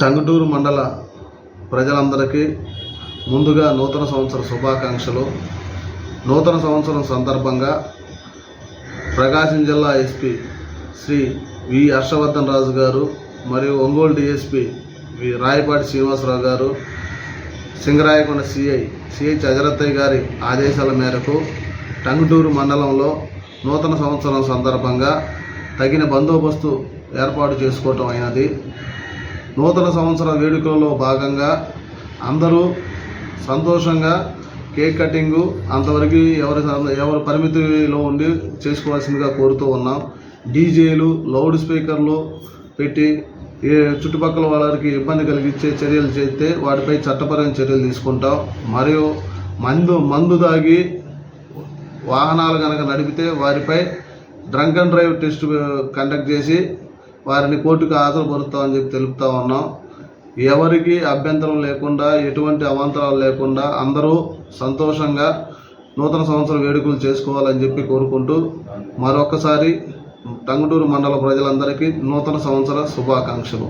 టంగుటూరు మండల ప్రజలందరికీ ముందుగా నూతన సంవత్సర శుభాకాంక్షలు. నూతన సంవత్సరం సందర్భంగా ప్రకాశం జిల్లా ఎస్పీ శ్రీ వి హర్షవర్ధన్ రాజు గారు మరియు ఒంగోలు డిఎస్పి వి రాయపాటి శ్రీనివాసరావు గారు సింగరాయకొండ సిఐ సిఐ చజరత్తయ్య గారి ఆదేశాల మేరకు టంగుటూరు మండలంలో నూతన సంవత్సరం సందర్భంగా తగిన బందోబస్తు ఏర్పాటు చేసుకోవటం అయినది. నూతన సంవత్సర వేడుకలలో భాగంగా అందరూ సంతోషంగా కేక్ కటింగు అంతవరకు ఎవరి ఎవరి పరిమితిలో ఉండి చేసుకోవాల్సిందిగా కోరుతూ ఉన్నాం. డీజేలు లౌడ్ స్పీకర్లు పెట్టి ఏ చుట్టుపక్కల వాళ్ళకి ఇబ్బంది కలిగించే చర్యలు చేస్తే వాటిపై చట్టపరమైన చర్యలు తీసుకుంటాం. మరియు మందు మందు దాగి వాహనాలు కనుక నడిపితే వారిపై drunk and drive test conduct చేసి వారిని కోర్టుకు హాజరుపరుస్తామని చెప్పి తెలుపుతా ఉన్నాం. ఎవరికి అభ్యంతరం లేకుండా ఎటువంటి అవాంతరాలు లేకుండా అందరూ సంతోషంగా నూతన సంవత్సర వేడుకలు చేసుకోవాలని చెప్పి కోరుకుంటూ మరొకసారి టంగుటూరు మండల ప్రజలందరికీ నూతన సంవత్సర శుభాకాంక్షలు.